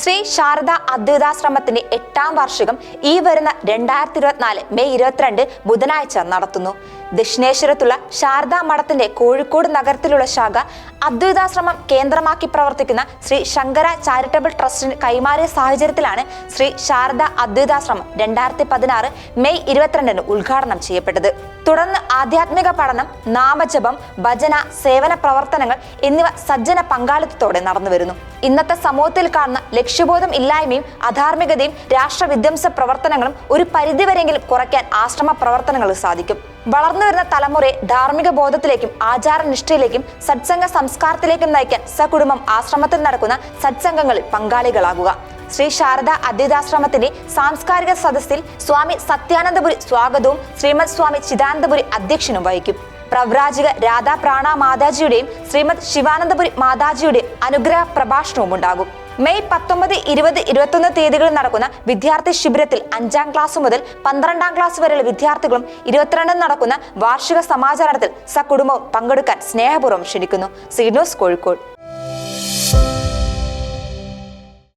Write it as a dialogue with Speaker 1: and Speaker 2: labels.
Speaker 1: ശ്രീ ശാരദ അദ്വൈതാശ്രമത്തിന്റെ എട്ടാം വാർഷികം ഈ വരുന്ന രണ്ടായിരത്തി ഇരുപത്തിനാല് മെയ് ഇരുപത്തിരണ്ട് ബുധനാഴ്ച നടത്തുന്നു. ദക്ഷിണേശ്വരത്തുള്ള ശാരദാ മഠത്തിന്റെ കോഴിക്കോട് നഗരത്തിലുള്ള ശാഖ അദ്വൈതാശ്രമം കേന്ദ്രമാക്കി പ്രവർത്തിക്കുന്ന ശ്രീ ശങ്കര ചാരിറ്റബിൾ ട്രസ്റ്റിന് കൈമാറിയ സാഹചര്യത്തിലാണ് ശ്രീ ശാരദ അദ്വൈതാശ്രമം രണ്ടായിരത്തി പതിനാറ് മെയ് ഇരുപത്തിരണ്ടിന് ഉദ്ഘാടനം ചെയ്യപ്പെട്ടത്. തുടർന്ന് ആധ്യാത്മിക പഠനം നാമജപം ഭജന സേവന പ്രവർത്തനങ്ങൾ എന്നിവ സജ്ജന പങ്കാളിത്തത്തോടെ നടന്നു വരുന്നു. ഇന്നത്തെ സമൂഹത്തിൽ കാണുന്ന ലക്ഷ്യബോധം ഇല്ലായ്മയും അധാർമികതയും രാഷ്ട്രവിധ്വംസ പ്രവർത്തനങ്ങളും ഒരു പരിധിവരെങ്കിലും കുറയ്ക്കാൻ ആശ്രമ പ്രവർത്തനങ്ങൾ സാധിക്കും. വളർന്നു വരുന്ന തലമുറയെ ധാർമ്മിക ബോധത്തിലേക്കും ആചാരനിഷ്ഠയിലേക്കും സത്സംഗ സംസ്കാരത്തിലേക്കും നയിക്കാൻ സകുടുംബം ആശ്രമത്തിൽ നടക്കുന്ന സത്സംഗങ്ങളിൽ പങ്കാളികളാകുക. ശ്രീ ശാരദ അദ്വൈതാശ്രമത്തിന്റെ സാംസ്കാരിക സദസ്സിൽ സ്വാമി സത്യാനന്ദപുരി സ്വാഗതവും ശ്രീമത് സ്വാമി ചിദാനന്ദപുരി അധ്യക്ഷനും വഹിക്കും. പ്രവ്രാജിക രാധാ പ്രാണ മാതാജിയുടെയും ശ്രീമദ് ശിവാനന്ദപുരി മാതാജിയുടെയും അനുഗ്രഹ പ്രഭാഷണവും ഉണ്ടാകും. മെയ് പത്തൊമ്പത് ഇരുപത് ഇരുപത്തൊന്ന് തീയതികളിൽ നടക്കുന്ന വിദ്യാർത്ഥി ശിബിരത്തിൽ അഞ്ചാം ക്ലാസ് മുതൽ പന്ത്രണ്ടാം ക്ലാസ് വരെയുള്ള വിദ്യാർത്ഥികളും ഇരുപത്തിരണ്ടിന് നടക്കുന്ന വാർഷിക സമാചാരത്തിൽ സകുടുംബവും പങ്കെടുക്കാൻ സ്നേഹപൂർവം ക്ഷണിക്കുന്നു. സീനോസ് കോഴിക്കോട്.